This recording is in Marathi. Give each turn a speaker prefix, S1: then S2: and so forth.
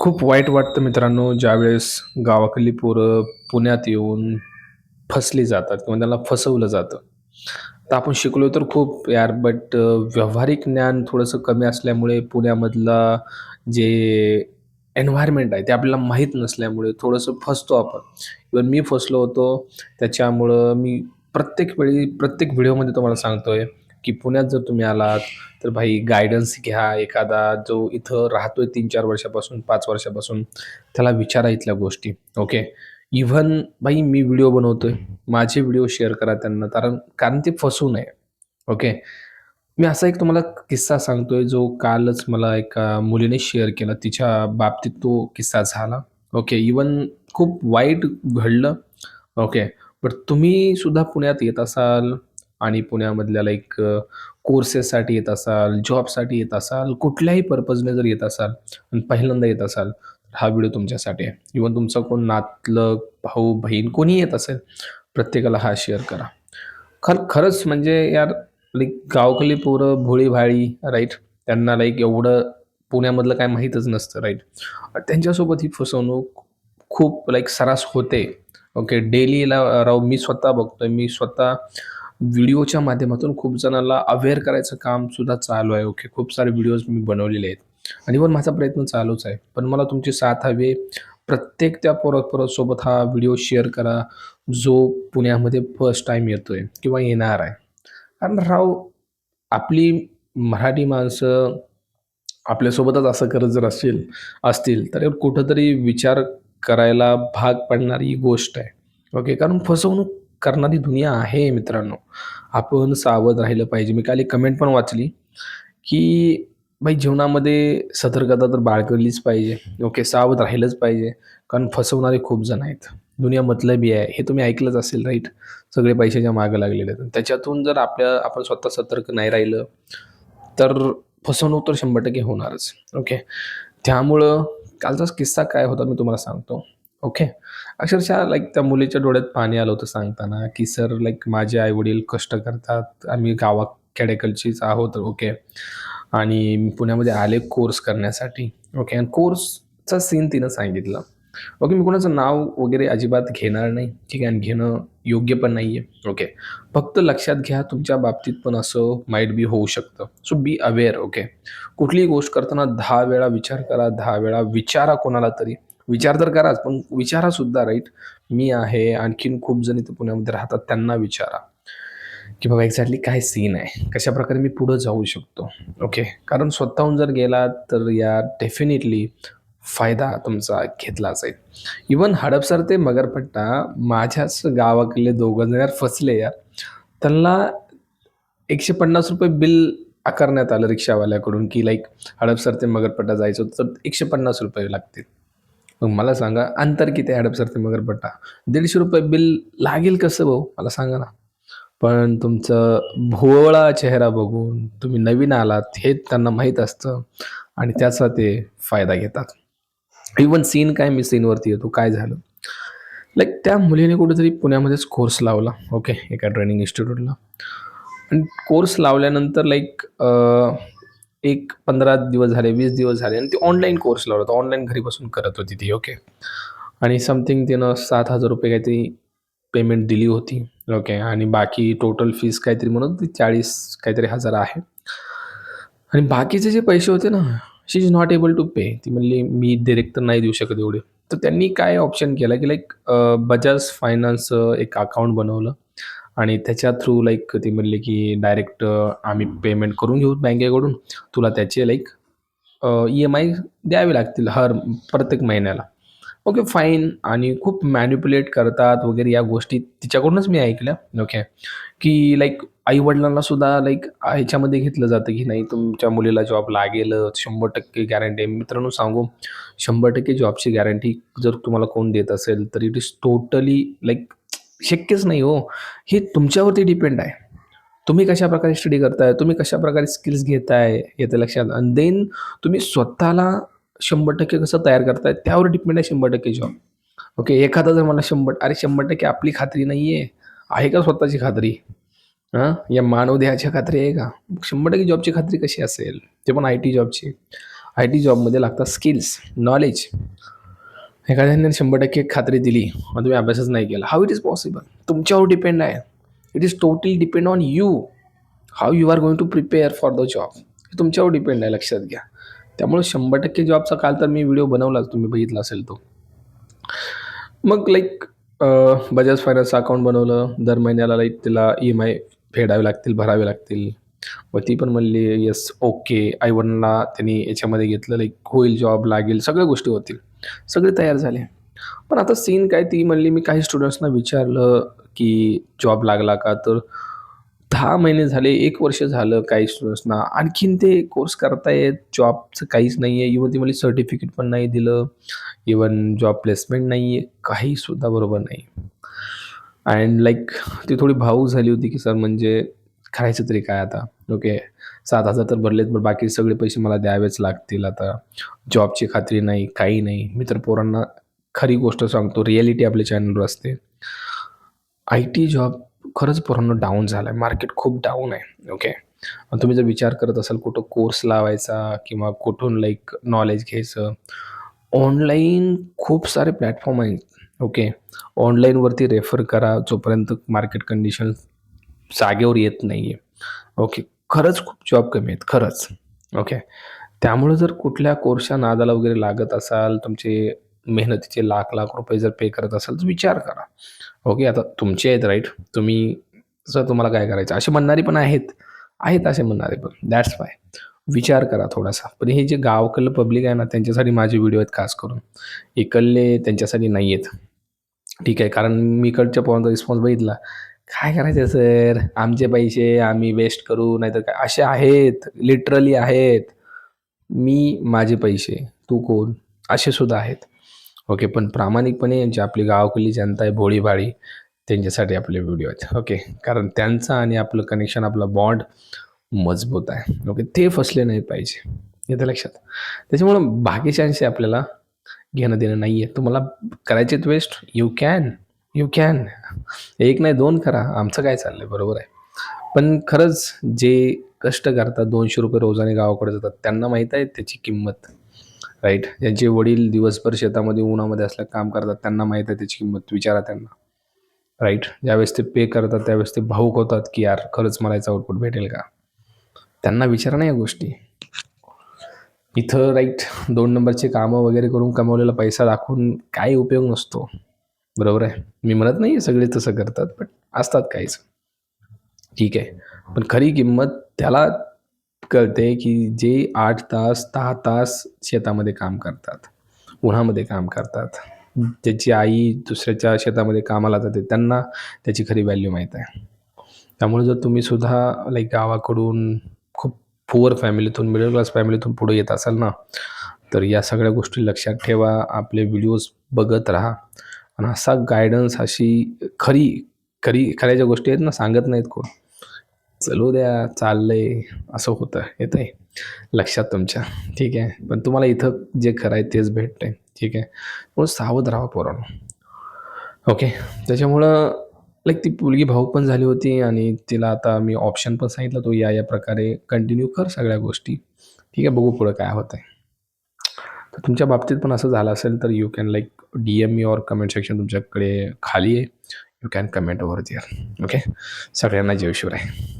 S1: खूप वाईट वाटतं मित्रांनो ज्यावेळेस गावाकडली पोरं पुण्यात येऊन फसली जातात किंवा त्यांना फसवलं जातं. तर आपण शिकलो तर खूप यार बट व्यावहारिक ज्ञान थोडंसं कमी असल्यामुळे पुण्यामधला जे एन्व्हायरमेंट आहे ते आपल्याला माहीत नसल्यामुळे थोडंसं फसतो आपण. इव्हन मी फसलो होतो. त्याच्यामुळं मी प्रत्येक वेळी प्रत्येक व्हिडिओमध्ये तुम्हाला सांगतोय, की पुण्यात जर तुम्ही आलात तर भाई गायडन्स घ्या एखादा जो इथं राहतोय 3-4 वर्षापासून, पाच वर्षापासून त्याला विचारा इथल्या गोष्टी. ओके. इव्हन भाई मी व्हिडिओ बनवतोय. माझे व्हिडिओ शेअर करा त्यांना कारण कारण ते फसू नये. ओके. मी असा एक तुम्हाला किस्सा सांगतोय जो कालच मला एका मुलीने शेअर केला. तिच्या बाबतीत तो किस्सा झाला. ओके. इव्हन खूप वाईट घडलं. ओके. बट तुम्ही सुद्धा पुण्यात येत असाल आणि पुण्यामधल्या लाईक कोर्सेससाठी येत असाल, जॉबसाठी येत असाल, कुठल्याही पर्पजने जर येत असाल आणि पहिल्यांदा येत असाल, हा व्हिडिओ तुमच्यासाठी आहे. इव्हन तुमचं कोण नातलग, भाऊ-बहीण कोणी येत असेल, प्रत्येकाला हा शेअर करा. खर खरंच म्हणजे यार लाईक गावकली पोरं भोळी-भाळी राईट त्यांना लाईक एवढं पुण्यामधलं काय माहीतच नसतं राईट त्यांच्यासोबत ही फसवणूक खूप लाईक सर्रास होते. ओके. डेलीला राव मी स्वतः बघतोय. मी स्वतः व्हिडिओच्या माध्यमातून खूप जणांना अवेअर करायचं काम सुद्धा चालू आहे. ओके. खूप सारे व्हिडिओज मी बनवलेले आहेत आणि पण माझा प्रयत्न चालूच आहे. पण मला तुमची साथ हवी प्रत्येक त्या परत परत सोबत हा व्हिडिओ शेअर करा, जो पुण्यामध्ये फर्स्ट टाईम येतोय किंवा येणार आहे. कारण राव आपली मराठी माणसं आपल्यासोबतच असं करत जर असेल असतील, तर कुठंतरी विचार करायला भाग पडणारी ही गोष्ट आहे. ओके. कारण फसवणूक करणारी दुनिया आहे मित्रांनो. आपण सावध राहिलं पाहिजे. मी काल एक कमेंट पण वाचली, की भाई जीवनामध्ये सतर्कता तर बाळगलीच पाहिजे. ओके. सावध राहिलंच पाहिजे. कारण फसवणारे खूप जण आहेत. दुनिया मतलबी आहे. हे तुम्ही ऐकलंच असेल राईट सगळे पैशाच्या मागं लागलेले आहेत. त्याच्यातून जर आपल्या आपण स्वतः सतर्क नाही राहिलं, तर फसवणूक तर 100% होणारच. ओके. त्यामुळं कालचाच किस्सा काय होता मी तुम्हाला सांगतो. ओके. अक्षरशः लाईक त्या मुलीच्या डोळ्यात पाणी आलं होतं सांगताना, की "सर लाईक माझे आई-वडील कष्ट करतात. आम्ही गावा आहोत." ओके. आणि मी पुण्यामध्ये आले कोर्स करण्यासाठी. ओके. आणि कोर्सचा सीन तिनं सांगितला. ओके. मी कोणाचं नाव वगैरे अजिबात घेणार नाही. ठीक आहे. आणि घेणं योग्य पण नाही आहे ओके. फक्त लक्षात घ्या तुमच्या बाबतीत पण असं माईट बी होऊ शकतं. So be aware. ओके. कुठलीही गोष्ट करताना दहा वेळा विचार करा, दहा वेळा विचारा कोणाला तरी. विचार तर कराच, पण विचारा सुद्धा राईट मी आहे, आणखीन खूप जण इथे पुण्यामध्ये राहतात त्यांना विचारा, की बाबा एक्झॅक्टली काय सीन आहे? कशाप्रकारे मी पुढं जाऊ शकतो? ओके. कारण स्वतःहून जर गेलात तर या डेफिनेटली फायदा तुमचा घेतला जाईल. इव्हन हडपसर ते मगरपट्टा माझ्याच गावाकडले दोघं जण यार फसले यार. त्यांना ₹150 बिल आकारण्यात आलं रिक्षावाल्याकडून, की लाईक हडपसर ते मगरपट्टा जायचं होतं, तर ₹150 लागतील. मग मला सांगा अंतर किती आहे हडपसर ते मगरपट्टा? ₹150 बिल लागेल कसं भाऊ? मला सांगा ना. पण तुमचं भोवळा चेहरा बघून तुम्ही नवीन आलात हे त्यांना माहीत असतं आणि त्याचा ते फायदा घेतात. इवन सीन काय मी सीनवरती येतो. काय झालं? लाईक त्या मुलीने कुठेतरी पुण्यामध्येच कोर्स लावला. ओके. एका ट्रेनिंग इन्स्टिट्यूटला आणि कोर्स लावल्यानंतर लाईक एक 15 दिवस झाले, वीस दिवस झाले आणि ती ऑनलाईन कोर्स लावला होता. ऑनलाईन घरी बसून करत होती ती. ओके. आणि समथिंग तिनं ₹7,000 काहीतरी पेमेंट दिली होती. ओके. आणि बाकी टोटल फीस काहीतरी म्हणत होती 40 काहीतरी हजार आहे. आणि बाकीचे जे पैसे होते ना, she is not able to pay. ती म्हणली, "मी डिरेक्ट तर नाही देऊ शकत एवढे." तर त्यांनी काय ऑप्शन केला, की लाईक बजाज फायनान्सचं एक अकाउंट बनवलं आणि त्याच्या थ्रू लाइक ती म्हणली, की "डायरेक्ट आम्ही पेमेंट करून घेऊ बँकेकडून. तुला त्याचे लाइक अ, ई-एम-आय द्यावे लागतील हर प्रत्येक महिन्याला." ओके फाईन आणि खूप मॅनिप्युलेट करतात वगैरे या गोष्टी तिच्याकडूनच मी ऐकल्या. ओके. की लाइक आई-वडिलांना सुद्धा लाइक ह्याच्यामध्ये घेतलं जातं, की नाही तुमच्या मुलीला जॉब लागेलच, 100% गॅरंटी आहे. मित्रांनो सांगू 100% जॉबची गॅरंटी जर तुम्हाला कोण देत असेल, तर इट इज टोटली लाइक शक्यच नाही हो. हे तुमच्यावरती डिपेंड आहे. तुम्ही कशाप्रकारे स्टडी करताय, तुम्ही कशाप्रकारे स्किल्स घेताय येतं लक्षात आणि देन तुम्ही स्वतःला 100% कसं तयार करताय त्यावर डिपेंड आहे 100% जॉब. ओके. एखादा जर मला शंभर अरे 100% आपली खात्री नाही आहे का स्वतःची खात्री? हां, या मानव देहाची खात्री आहे का? 100% जॉबची खात्री कशी असेल? ते पण आय-टी जॉबची. आय टी जॉबमध्ये लागतात स्किल्स नॉलेज एखाद्याने शंभर टक्के खात्री दिली मग तुम्ही अभ्यासच नाही केला. हाऊ इट इज पॉसिबल तुमच्यावर डिपेंड आहे. It is totally depend on you how you are going to prepare for the job हे तुमच्यावर डिपेंड आहे लक्षात घ्या. त्यामुळे शंभर टक्के जॉबचा काल तर मी व्हिडिओ बनवलाच तुम्ही बघितला असेल तो. मग लाईक बजाज फायनान्सचं अकाउंट बनवलं. दर महिन्याला लाईक तिला ई एम आय फेडावे लागतील भरावे लागतील. व ती पण म्हणली येस ओके आईवडिलांना त्यांनी याच्यामध्ये घेतलं लाईक होईल जॉब लागेल सगळ्या गोष्टी होतील. सगळे तयार झाले. पण आता सीन काय ती म्हणली मी काही स्टुडंट्सना विचारलं की जॉब लागला का? तर दहा महिने झाले एक वर्ष झालं काही स्टुडंट्सना आणखीन ते कोर्स करतायत जॉबचं काहीच नाही आहे इवन ती मला सर्टिफिकेट पण नाही दिलं. इवन जॉब प्लेसमेंट नाही आहे काहीसुद्धा बरोबर नाही. अँड लाईक ती थोडी भाऊ झाली होती की सर म्हणजे करायचं तरी काय आता? ओके सात हजार तर भरलेत पण बाकी सगळे पैसे मला द्यावेच लागतील आता. जॉबची खात्री नाही काही नाही. मी तर पोरांना खरी गोष्ट सांगतो रिॲलिटी आपल्या चॅनलवर असते. आय टी जॉब खरंच पोरांना डाऊन झाला आहे मार्केट खूप डाऊन आहे. ओके तुम्ही जर विचार करत असाल कुठं कोर्स लावायचा किंवा कुठून लाईक नॉलेज घ्यायचं ऑनलाईन खूप सारे प्लॅटफॉर्म आहेत. ओके ऑनलाईनवरती रेफर करा जोपर्यंत मार्केट कंडिशन जागेवर येत नाही आहे ओके खरंच खूप जॉब कमी आहेत. खरंच. ओके त्यामुळं जर कुठल्या कोर्सच्या नादाला वगैरे लागत असाल तुमचे मेहनतीचे लाख लाख रुपये जर पे करत असाल तर विचार करा. ओके आता तुमचे आहेत राईट तुम्ही सर तुम्हाला काय करायचं असे म्हणणारे पण आहेत. आहेत असे म्हणणारे पण. दॅट्स वाय विचार करा थोडासा. पण हे जे गावकडलं पब्लिक आहे ना त्यांच्यासाठी माझे व्हिडिओ आहेत खास करून. इकडले त्यांच्यासाठी नाही आहेत ठीक आहे. कारण मी इकडच्या पोरांचा रिस्पॉन्स बघितला. काय करायचं सर? आमचे पैसे आम्ही वेस्ट करू नाहीतर काय? असे आहेत लिटरली आहेत. मी माझे पैसे. तू कोण? असे सुद्धा आहेत. ओके पण प्रामाणिकपणे जे आपली गावकुली जनता आहे भोळीभाळी त्यांच्यासाठी आपले व्हिडिओ आहेत. ओके कारण त्यांचं आणि आपलं कनेक्शन आपला बॉन्ड मजबूत आहे. ओके ते फसले नाही पाहिजे. येतं लक्षात. त्याच्यामुळं बाकीच्यांशी आपल्याला घेणं देणं नाही आहे तुम्हाला करायचेत waste you can you can एक नाही दोन करा. आमचं काय चाललं आहे बरोबर आहे. पण खरंच जे कष्ट करतात दोनशे रुपये रोजाने गावाकडे जातात त्यांना माहीत आहे त्याची किंमत. राईट ज्यांचे वडील दिवसभर शेतामध्ये उन्हामध्ये असल्या काम करतात त्यांना माहीत आहे त्याची किंमत. विचारा त्यांना. राईट ज्यावेळेस ते पे करतात त्यावेळेस ते भाऊक होतात की यार खरंच मला याचा आउटपुट भेटेल का? त्यांना विचारा नाही या गोष्टी. इथं राईट दोन नंबरचे कामं वगैरे करून कमावलेला पैसा दाखवून काही उपयोग नसतो. बरोबर आहे. मी म्हणत नाही सगळे तसं करतात पण असतात काहीच. ठीक आहे. पण खरी किंमत त्याला कळते की जे आठ तास दहा तास शेतामध्ये काम करतात उन्हामध्ये काम करतात त्याची आई दुसऱ्याच्या शेतामध्ये कामाला जाते त्यांना त्याची खरी व्हॅल्यू माहीत आहे. त्यामुळे जर तुम्ही सुद्धा लाईक गावाकडून खूप पुअर फॅमिलीतून मिडल क्लास फॅमिलीतून पुढे येत असाल ना तर या सगळ्या गोष्टी लक्षात ठेवा. आपले व्हिडिओज बघत राहा. आणि असा गायडन्स अशी खरी खरी खऱ्या ज्या गोष्टी आहेत ना सांगत नाहीत कोण. चलू द्या चाललंय असं होतं येत आहे लक्षात तुमच्या. ठीक आहे. पण तुम्हाला इथं जे खरं आहे तेच भेटतं आहे ठीक आहे. म्हणून सावध राहा पोरांनो. ओके त्याच्यामुळं लाईक ती मुलगी भाऊ पण झाली होती आणि तिला आता मी ऑप्शन पण सांगितलं तो या या प्रकारे कंटिन्यू कर सगळ्या गोष्टी. ठीक आहे. बघू पुढं काय होतं आहे तर तुमच्या बाबतीत पण असं झालं असेल तर you can like D M E or comment section तुमच्याकडे खाली आहे. You can comment over there okay सगळ्यांना जेवशिवर आहे